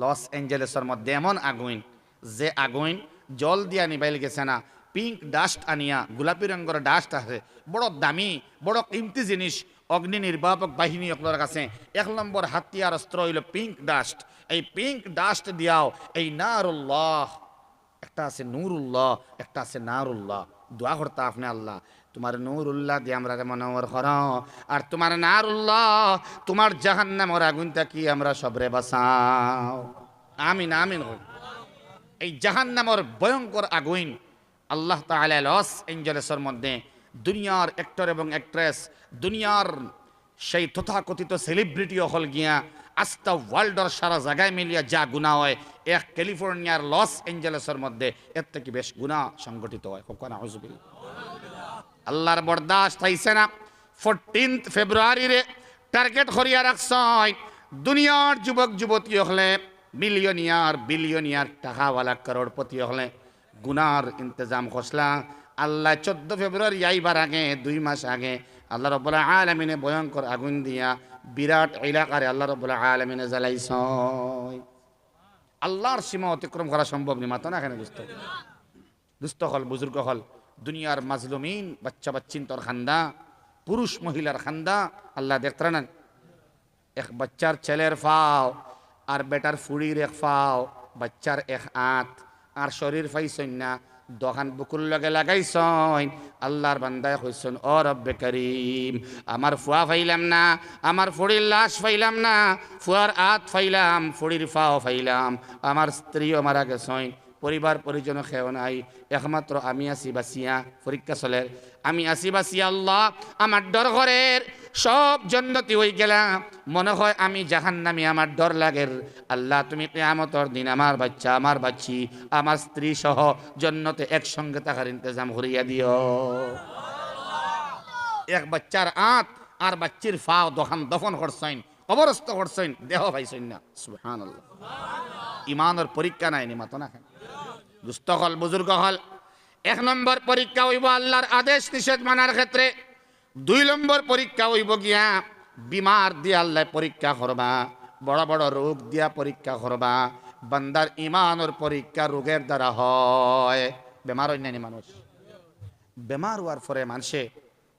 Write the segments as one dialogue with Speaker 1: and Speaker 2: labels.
Speaker 1: Loss এঞ্জেলেসের মধ্যে এমন আগুন যে আগুন জল দিয়া নিবাইল গেছে না। পিঙ্ক ডাস্ট আনিয়া, গোলাপি রঙের ডাস্ট আছে। বড় দামি, বড় কিমতি জিনিস। অগ্নি নির্বাপক বাহিনী আপনার কাছে এক নম্বর হাতিয়ার অস্ত্র হইল পিঙ্ক ডাস্ট। এই পিঙ্ক ডাস্ট দিয়াও এই নারুল্লাহ, একটা আছে নূরুল্লাহ, একটা আছে নারুল্লাহ। দোয়া করতা আপনি আল্লাহ। তোমার নূরুল্লাহ দিয়ে আমরা মনোমর কর আর তোমার নারুল্লাহ, তোমার জাহান্নামর আগুনটা কি আমরা সবরে বাঁচাও। আমিন আমিন এই জাহান্নামর ভয়ঙ্কর আগুন, আল্লাহ তাআলা লস এঞ্জেলেসের মধ্যে দুনিয়ার অ্যাক্টর এবং অ্যাক্ট্রেস দুনিয়ার সেই তথাকথিত সেলিব্রিটি হল গিয়া আস্তা ওয়ার্ল্ডর সারা জায়গায় মিলিয়া যা গুণা হয়, এক ক্যালিফোর্নিয়ার লস এঞ্জেলেসের মধ্যে, এর থেকে বেশ গুণা সংগঠিত হয়। কখন? আউজুবিল আল্লাহর বরদাস্ত হইছে না। ফোরটিন্থ ফেব্রুয়ারিরে টার্গেট করিয়া রাখছ দুনিয়ার যুবক, যুবতী হলে মিলিয়নিয়ার বিলিয়নিয়ার টাকাওয়ালা করোড়পতি হলে গুনার ইন্তজাম খসলা। আল্লাহ চোদ্দ ফেব্রুয়ারি আইবার আগে, দুই মাস আগে আল্লাহ রব্বুল্লাহ আলমিনে ভয়ঙ্কর আগুন দিয়া বিরাট এলাকারে আল্লাহ রব্বুল্লাহ আলমিনে জ্বালাইছ আল্লাহর সীমা অতিক্রম করা সম্ভব নি। মাতো না এখানে দুস্থ। দুস্থ হল, বুজুর্গ হল। দুনিয়ার মাজলুমিন, বাচ্চা বাচ্চিন তোর খান্দা, পুরুষ মহিলার খান্দা, আল্লাহ দেখতে না এক বাচ্চার ছেলের ফাও, আর বেটার ফুড়ির এক ফাও, বাচ্চার এক আঁত, আর শরীর ফাইছন না, দোকান বুকুর লগে লাগাইছন আল্লাহর বান্দায় কইছন ও রব্বে করিম, আমার ফুয়া ফাইলাম না, আমার ফুড়ির লাশ ফাইলাম না, ফুয়ার আত ফাইলাম, ফুড়ির ফাও ফাইলাম, আমার স্ত্রীও মারা গেছইন পরিবার পরিজন খেও নাই। একমাত্র আমি আছি বাসিয়া, পরীক্ষা চলে। আমি আছি বাসিয়া আল্লাহ, আমার ডর ঘরের সব জন্নতি হয়ে গেলাম। মনে হয় আমি জাহান নামি আমার ডর লাগের আল্লাহ, তুমি কেয়ামতর দিন আমার বাচ্চা, আমার বাচ্চি, আমার স্ত্রী সহ জন্নতে একসঙ্গে থাকার ইন্তজাম করিয়া দিও। এক বাচ্চার আঁত আর বাচ্চির ফাও দোকান দফন করছেন অবরস্ত করছেন, দেহ পাইছেন না। সুহান ইমানের পরীক্ষা নাই না খান দুস্থ হল, বুজুর্গ হল। এক নম্বর পরীক্ষা হইব আল্লাহর আদেশ নিষেধ মানার ক্ষেত্রে। দুই নম্বর পরীক্ষা হইব গিয়া বিমার দিয়া আল্লাহ পরীক্ষা করবা, বড় বড় রোগ দিয়া পরীক্ষা করবা। বান্দার ইমানের পরীক্ষা রোগের দ্বারা হয়। বেমার অন্যান্য মানুষ। বেমার হওয়ার পরে মানুষে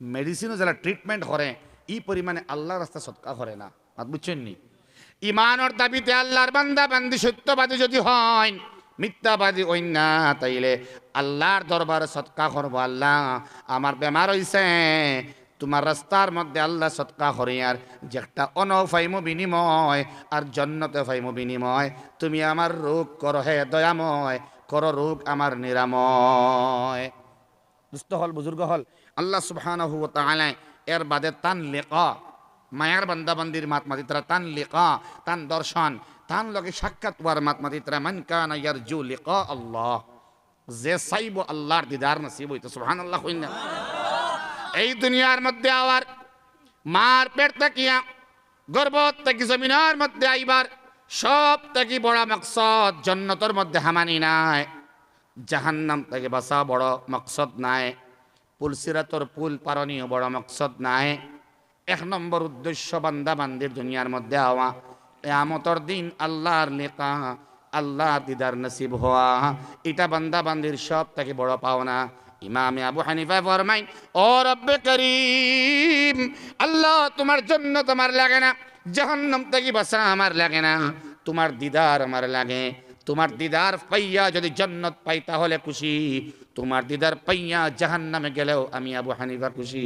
Speaker 1: মেডিসিনও যারা ট্রিটমেন্ট করে, ই পরিমাণে আল্লাহর রাস্তা সৎকা করে না। বুঝছেন নি? ইমানের দাবিতে আল্লাহর বান্দা বান্দি সত্যবাদী যদি হয় মিথ্যাবাদী না তাইলে আল্লাহর দরবারে সৎকা করব আল্লাহ। আমার বেমার হইছে, তোমার রাস্তার মধ্যে আল্লাহ সৎকা হরিয়ার যে একটা অনফাইমো বিনিময় আর জন্নতে ফাইমো বিনিময়। তুমি আমার রোগ করো হে দয়াময়, করো রোগ আমার নিরাময়। দুস্থ হল, বুজুর্গ হল। আল্লাহ তাআলা এর বাদে তান লিকা মায়ার বান্দা বান্দির মাত মাতিত্রা তান লিকা তান দর্শন তান লগে সাক্ষাৎ ওয়ার মাত মাতিত্রা মান কানা ইয়ারজু লিকা আল্লাহ। যে চাইব আল্লাহর দিদার নসিব হইতো, সুবহানাল্লাহ কইনা এই দুনিয়ার মধ্যে আবার মার পেট তাকিয়া গর্ভত থেকে জমিনার মধ্যে আইবার সব থেকে বড় মকসদ, জন্নতর মধ্যে হামানি নাই। জাহান্নাম থেকে বাঁচা বড় মকসদ নাই। পুলসিরাতর পুল পারণীয় বড় মকসদ নাই। এক নম্বর উদ্দেশ্য বান্দা বান্দির দুনিয়ার মধ্যে হওয়া আমতর দিন আল্লাহর লেখা আল্লাহ দিদার নসিব হওয়া, এটা বান্দা বান্দির সব থেকে বড় পাওনা। ইমামে আবু হানিফা ফরমাই ও রব্বে করিম, আল্লাহ তোমার জন্য তোমার লাগে না, জাহান্নাম থেকে বাঁচা আমার লাগে না, তোমার দিদার আমার লাগে। তোমার দিদার পাইয়া যদি জন্নত পাই তাহলে খুশি, তোমার দিদার পাইয়া জাহান নামে গেলেও আমি আবু হানিফা খুশি।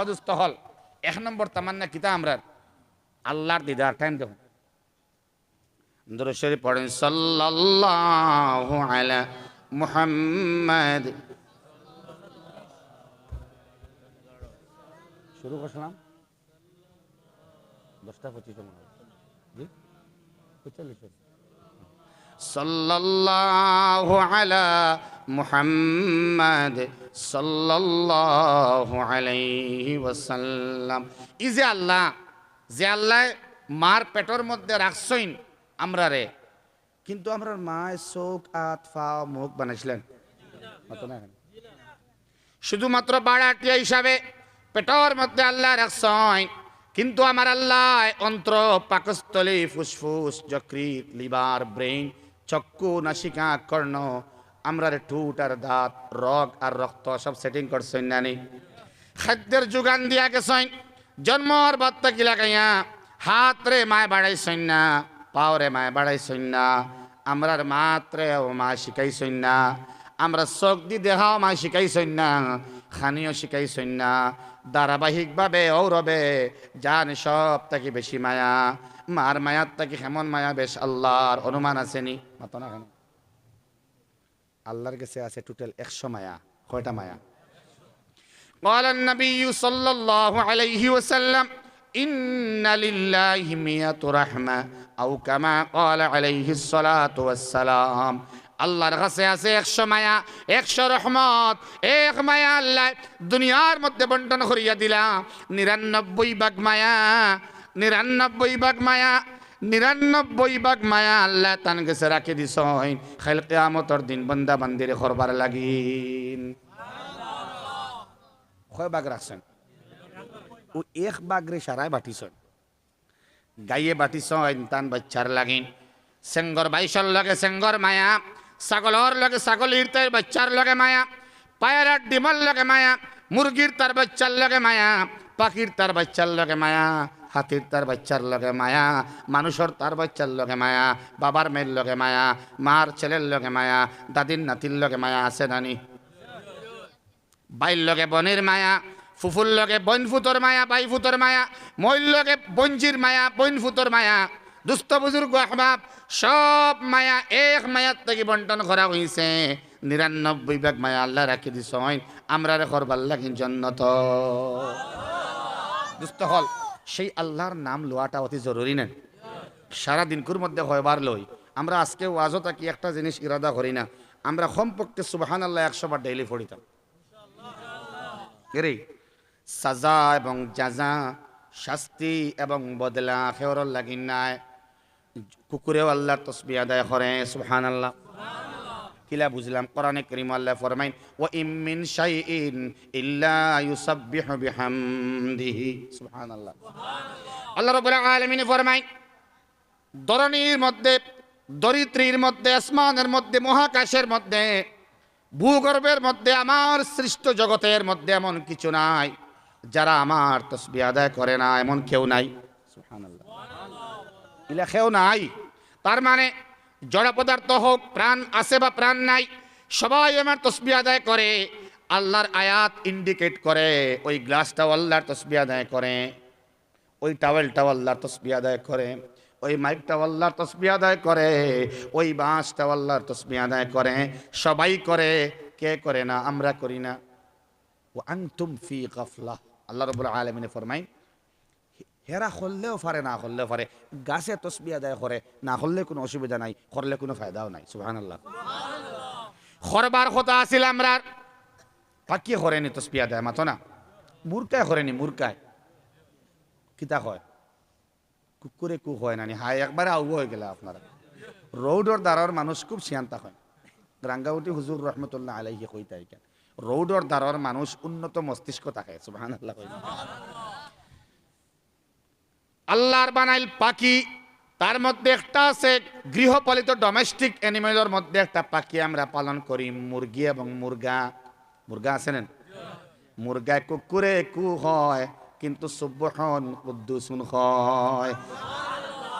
Speaker 1: অদুস্থ হল, এক নম্বর তামান্না কিতা আমরা আল্লাহর দিদার টাইম দেখুন দরশরী পড়েন, সাল্লাল্লাহু আলা মুহাম্মদ। শুরু করছিলাম। দশটা পঁচিশ মনে হয়। জি? পঁয়তাল্লিশ। সাল্লাল্লাহু আলা মুহাম্মদ, সাল্লাল্লাহু আলাইহি ওয়াসাল্লাম। ই যে আল্লাহ যে আল্লাহ মার পেটর মধ্যে রাখছইন আমরা রে কিন্তু আমরা মায়ের চোখ আত ফা মুখ বানাইছিলেন। শুধুমাত্র বাড়াটিয়া হিসাবে পেটর মধ্যে আল্লাহ রাখছইন। কিন্তু আমার আল্লাহ অন্ত্র, পাকস্থলী, ফুসফুস যকৃত লিভার, ব্রেইন, চক্ষু, নাসিকা, কর্ণ, আমরার টুট আর দাঁত, রগ আর রক্ত সব সেটিং করছেন নানি। খাদ্যের যোগান দিয়া গেছেন জন্মর বার্তা কি লাগাইয়া হাত রে মায় বাড়াইছেন না পাও রে মায় বাড়াইছেন না আমরার মাত্রে ও মা শিখাইছেন না আমরা চোখ দি দেহাও মা শিখাইছেন না খানিও শিখাইছেন না ধারাবাহিকভাবে ঔরবে জান সব তাকে বেশি মায়া মার মায়ার তাকে হেমন মায়া বেশ আল্লাহর অনুমান আসেনি মাতো না কেন আল্লাহর কাছে আছে টোটাল একশো মায়া কয়টা মায়া। قال النبي صلى الله عليه وسلم إن لله مئة رحمة أو كما قال عليه الصلاة والسلام আল্লাহর কাছে আছে একশো মায়া একশো রহমত এক মায়া আল্লাহ দুনিয়ার মধ্যে বন্টন করিয়া দিলাম নিরানব্বই ভাগ মায়া নিরানব্বই ভাগ মায়া নিরানব্বই ভাগ মায়া আল্লাহ তান গেছে রাখি দিস খেল কেয়ামতর দিন বন্দা বান্দিরে করবার লাগিন কয় বাঘ রাখছেন ও এক বাঘরে সারায় বাটিছেন গাইয়ে বাটিছেন তান বাচ্চার লাগিন সেঙ্গর বাইশর লগে সেঙ্গর মায়া ছাগলর লগে ছাগলির তার বাচ্চার লগে মায়া পায়রার ডিমর লগে মায়া মুরগির তার বাচ্চার লগে মায়া পাখির তার বাচ্চার লগে মায়া হাতির তার বাচ্চার লগে মায়া মানুষের তার বাচ্চার লগে মায়া বাবার মেয়ের লগে মায়া মার ছেলের লগে মায়া দাদির নাতির লগে মায়া আছে নানি। বাইর লগে বনের মায়া ফুফুর লগে বন ফুতর মায়া, বাই ফুতর মায়া মইর লগে বঞ্জির মায়া, বন ফুতর মায়া, দুস্থ বুজুর্গ আহবাব, সব মায়া, এক মায়ার থেকে বন্টন করা হয়েছে নিরানব্বই ভাগ মায়া আল্লাহ রাখি দিস আমরা করবার লাগিন জন্নত। দুস্থ হল, সেই আল্লাহর নাম লোয়াটা অতি জরুরি নেন সারা দিনকুর মধ্যে হয়বার লই, আমরা আজকে ওয়াজও থাকি, একটা জিনিস ইরাদা করি না। আমরা কমপক্ষে সুবাহান আল্লাহ একশো বার ডেইলি পড়িতাম। রে সাজা এবং জাজা, শাস্তি এবং বদলা খেওয়ার লাগিন নাই। কুকুরেও আল্লাহর তসবি আদায় করে সুবহান আল্লাহ কিলা বুঝলাম, কোরআনে করিম আল্লাহ ফরমাইন ও ইমিন শাইইন ইল্লা ইউসাব্বিহু বিহামদিহি সুবহানাল্লাহ। আল্লাহ রাব্বুল আলামিন ফরমাইন, ধরণীর মধ্যে, দরিদ্রীর মধ্যে, আসমানের মধ্যে, মহাকাশের মধ্যে ভূগর্ভের মধ্যে, আমার সৃষ্ট জগতের মধ্যে এমন কিছু নাই যারা আমার তসবি আদায় করে না, এমন কেউ নাই। কেউ নাই। তার মানে জড় পদার্থ হোক, প্রাণ আছে বা প্রাণ নাই, সবাই আমার তসবি আদায় করে, আল্লাহর আয়াত ইন্ডিকেট করে, ওই গ্লাসটাও আল্লাহর তসবি আদায় করে, ওই টাওয়েলটাও আল্লাহর তসবি আদায় করে। ওই মাইকটাও আল্লাহর তসবি আদায় করে, ওই বাঁশটাও আল্লাহর তসবি আদায় করে, সবাই করে, কে করে না, আমরা করি না। ও আনতুম ফি গাফলা। আল্লাহ রবুল আলমিনে ফরমাই হেরা করলেও পারে, না করলেও পারে, গাছে তসবি আদায় করে, না করলে কোনো অসুবিধা নাই, করলে কোনো ফায়দাও নাই সুহান আল্লাহ খরবার কথা আছিল আমরা পাকিয়ে করেনি তসবি আদায়, মাতো না? মুরকায় করেনি মুরকায় কিতা হয় কুকুরে কু হয় নানি হাই একবারে আউ হয়ে গেলে আপনারা রৌডর দ্বারার মানুষ খুব শিয়ান্তা হয়। রাঙ্গাউটি হুজুর রহমতুল্লাহ আলাইহি কইতা ইকেন রৌডর দ্বারার মানুষ উন্নত মস্তিষ্ক থাকে সুবহান আল্লাহ আল্লাহর বানাইল পাখি তার মধ্যে একটা আছে গৃহপালিত ডোমেস্টিক অ্যানিমেলের মধ্যে একটা পাখি আমরা পালন করি মুরগি এবং মুরগা মুরগা আছে না মুরগা কুকুরে কু হয় কিন্তু সুবহন কুদ্দুসুন হয়।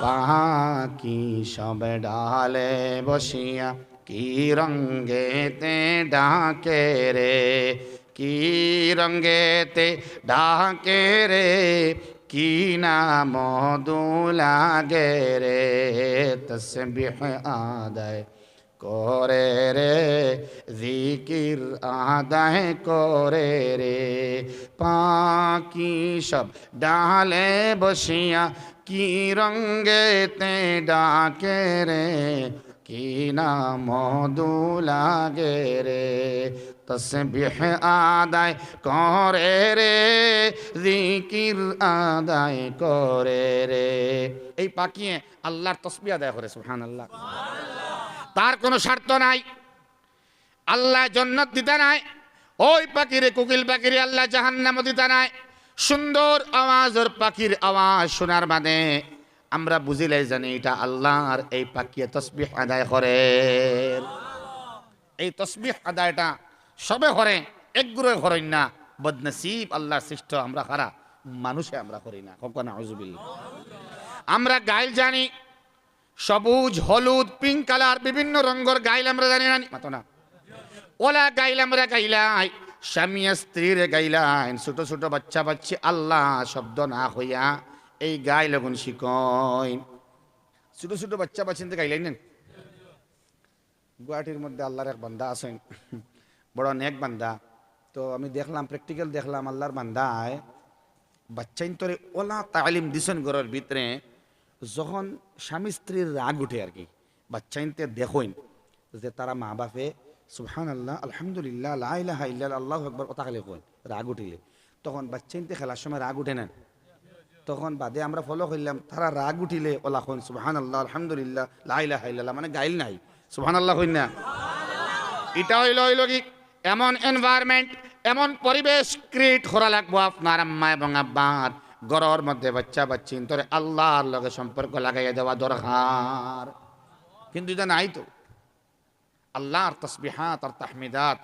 Speaker 1: পাখি সব ডালে বসিয়া কি রঙ্গেতে ডাকে রে? কি রঙ্গেতে ডাকে রে? কি নাম দুলাগে রে? আদায় করে রে, জিকির আদায় করে রে। পাকি সব ডালে বসিয়া কি রঙ্গেতে ডাকে রে, কি নাম দুলাগে রে। তসবিহ আদায় করে রে, জিকির আদায় করে রে। এই পাকিয়ে আল্লাহর তসবি আদায় করে সুহান আল্লাহ তার কোনো স্বার্থ নাই। আল্লাহ জন্নত দিতে নাই। ওই পাখিরে কুকিল পাখিরে আল্লাহ জাহান্নাম দিতে নাই। সুন্দর আওয়াজের পাখির আওয়াজ শোনার মানে আমরা বুঝিলে জানি এটা আল্লাহর এই পাখিয়ে তসবিহ আদায় করে। এই তসবিহ আদায়টা সবে হরে একগুলো হরেন না। বদনসিব আল্লাহর সৃষ্ট আমরা হারা মানুষে আমরা করি না। কখনো আউজুবিল্লাহ আমরা গাইল জানি সবুজ, হলুদ পিঙ্ক কালার বিভিন্ন রঙের গাইল আমরা জানি না, মাতো না। ওলা গাইল আমরা গাইলাই, স্বামী স্ত্রীর গাইলাইন ছোট ছোট বাচ্চা বাচ্চি আল্লাহ শব্দ না হইয়া এই গাই লগুন শিকইন ছোট ছোট বাচ্চা বাচ্চিনতে গাইলাইন গুয়াহাটির মধ্যে আল্লাহর এক বান্দা আছেন, বড় নেক বান্দা। তো আমি দেখলাম প্র্যাকটিক্যাল দেখলাম, আল্লাহর বান্দায় বাচ্চাইন তোরে ওলা তালিম দিছেন ঘরের ভিতরে। যখন স্বামী স্ত্রীর রাগ উঠে আর কি বাচ্চাইনতে দেখইন যে তারা মা বাপে সুহান আল্লাহ আলহামদুলিল্লাহ ইল্লাল আল্লাহ একবার কথা খালি কইন রাগ উঠিলে। তখন বাচ্চাইনতে খেলার সময় রাগ উঠে নেন তখন বাদে আমরা ফলো করলাম, তারা রাগ উঠিলে ওলা কইন সুহান আল্লাহ আলহামদুলিল্লাহ লাইলাহা ইল্লাল্লাহ মানে গাইল নাই। সুবহান আল্লাহ কইন না? এটা হইল হইল কি, এমন এনভায়রনমেন্ট এমন পরিবেশ ক্রিয়েট করা লাগবো আপনার আম্মা এবং আব্বার। গরর মধ্যে বাচ্চা বাচ্চি, তোরে আল্লাহর লগে সম্পর্ক লাগাইয়া দেওয়া দরকার। কিন্তু এটা নাই তো। আল্লাহর তসবিহাত আর তাহমিদাত,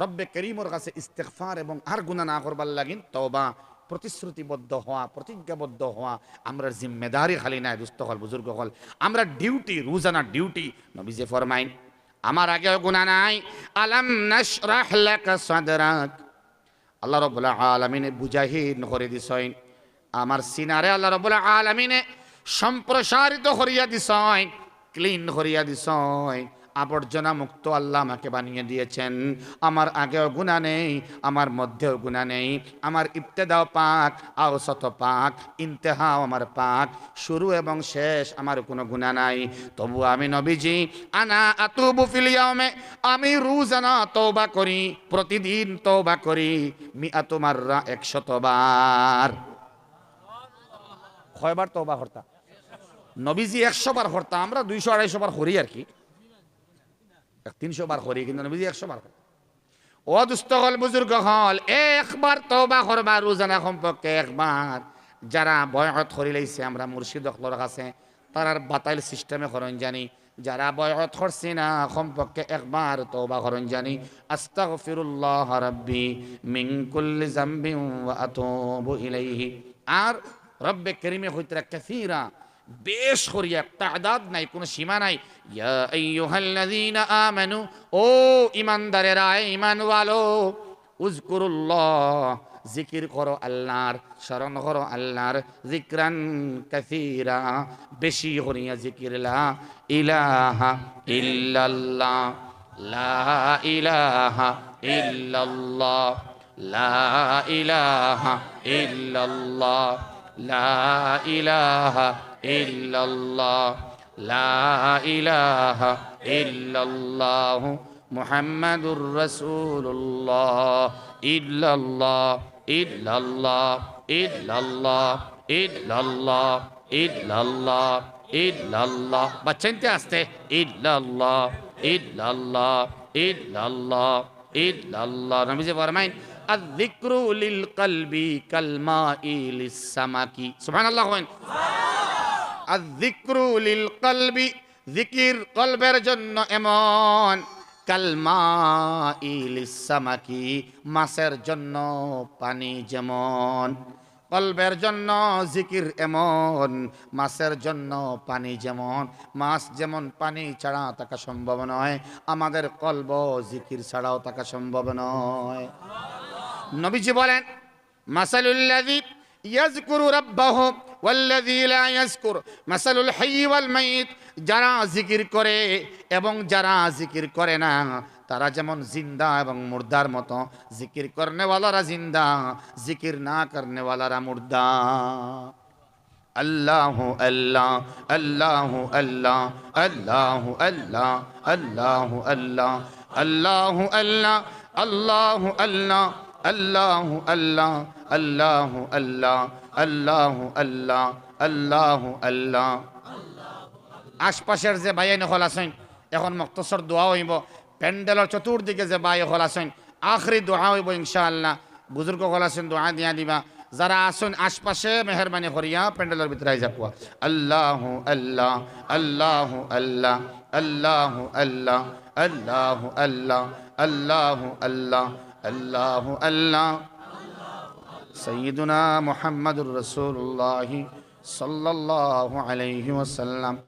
Speaker 1: রব্বে করিমর কাছে ইস্তেকফার এবং আর গুণা না করবার লাগিন তবা প্রতিশ্রুতিবদ্ধ হওয়া, প্রতিজ্ঞাবদ্ধ হওয়া আমরা জিম্মেদারি খালি নাই, দুস্থ হল, বুজুর্গ হল। আমরা ডিউটি, রোজানা ডিউটি, নবীজে ফরমাইন, আমার আগেও গুণা নাই, আলাম নাশরাহ লাকা সাদরাক? আল্লাহ রব্বুল আলামিনে বুঝাহিন করে দিছইন আমার সিনারে আল্লাহ রব্বুল আলামিনে সম্প্রসারিত করিয়া দিছইন ক্লিন করিয়া দিছইন আবর্জনা মুক্ত আল্লাহ আমাকে বানিয়ে দিয়েছেন। আমার আগেও গুণা নেই, আমার মধ্যেও গুণা নেই। আমার ইবতেদাও পাক, আও আওসত পাক, ইন্তেহাও আমার পাক। শুরু এবং শেষ আমার কোনো গুণা নাই। তবু আমি নবীজি, আনা আতুবু ফিলিয়ামে আমি রোজানা তওবা করি, প্রতিদিন তওবা করি মি আতুমাররা একশতবার কয়বার তওবা হরতা নবীজি একশো বার হরতা আমরা দুইশো আড়াইশো বার করি আর কি। তিনশো বার করি, কিন্তু নবীজি একশো বার করে। ও দুস্থ হল, বুজুর্গ হল, একবার তওবা করবা রোজানা সম্পর্কে একবার। যারা বয়ত করি লাইছে, আমরা মুর্শিদ অখলর কাছে তারার বাতাইল সিস্টেমে করণ জানি। যারা বয়ত করছি না, সম্পর্কে একবার তওবা করণ জানি। আস্তাগফিরুল্লাহ রাব্বি মিন কুল্লি জামবিন ওয়া আতুবু ইলাইহি। আর রব্বে করিমে হইতরা কাসীরা। বেশ করিয়া তাদাদ নাই, কোনো সীমা নাই। ইয়া আইয়ুহাল্লাযীনা আমানু, ও ইমানদারেরা ইমানওয়ালো উযকুরুল্লাহ, জিকির করো আল্লাহর, স্মরণ করো আল্লাহর জিক্রান কাসীরা, বেশি করিয়া জিকির, লা ইলাহা ইল্লাল্লাহ, লা ইলাহা ইল্লাল্লাহ, লা ইলাহা ইল্লাল্লাহ। লা ইলাহা ইল্লাল্লাহ, লা ইলাহা ইল্লাল্লাহ মুহাম্মাদুর রাসূলুল্লাহ, ইল্লাল্লাহ ইল্লাল্লাহ ইল্লাল্লাহ ইল্লাল্লাহ ইল্লাল্লাহ ইল্লাল্লাহ। বাচ্চাইতে আসতে, ইল্লাল্লাহ ইল্লাল্লাহ ইল্লাল্লাহ ইল্লাল্লাহ। নবীজি ফরমাইন আযযিকরু লিল কলবি কালমা ইলিস সামাকি সুবহানাল্লাহ। কইন কলবি জিকির কলবের জন্য এমন কালমা ইলিস সামাকি মাছের জন্য পানি যেমন কলবের জন্য জিকির এমন মাছের জন্য পানি যেমন মাছ যেমন পানি ছাড়া থাকা সম্ভব নয় আমাদের কলব জিকির ছাড়াও থাকা সম্ভব নয়। নবীজি বলেন, মাসালুল্লাযী ইয়াজকুরু রাব্বাহু ওয়াল্লাযী লা ইয়াজকুর মাসালুল হাইয়্যি ওয়াল মাইয়িত, যারা জিকির করে এবং যারা জিকির করে না, তারা যেমন জিন্দা এবং মুর্দার মতো, জিকির করনেওয়ালারা জিন্দা, জিকির না করনেওয়ালারা মুর্দা। আল্লাহ আল্লাহ আল্লাহ আল্লাহ আল্লাহ আল্লাহ আল্লাহ আল্লাহ আল্লাহ আল্লাহ আল্লাহ আল্লাহ। আল্লাহ আল্লাহ আল্লাহ আল্লাহ আল্লাহ আল্লাহ আল্লাহ আল্লাহ আশপাশের যে ভাই হল আছেন, এখন মক্তসর দোয়া হইব, প্যান্ডেলের চতুর্দিকে যে বাই হল আছেন, আখরি দোয়া হইব ইনশাআল্লাহ। বুজুর্গ হল আছেন, দোয়া দিয়া দিবা। যারা আসুন আশপাশে, মেহরবানি করিয়া প্যান্ডেলের ভিতরে আইজা কুয়া আল্লাহ আল্লাহ আল্লাহ আল্লাহ আল্লাহ আল্লাহ আল্লাহ আল্লাহ আল্লাহ আল্লাহ। الله الله سيدنا محمد رسول الله صلى الله عليه وسلم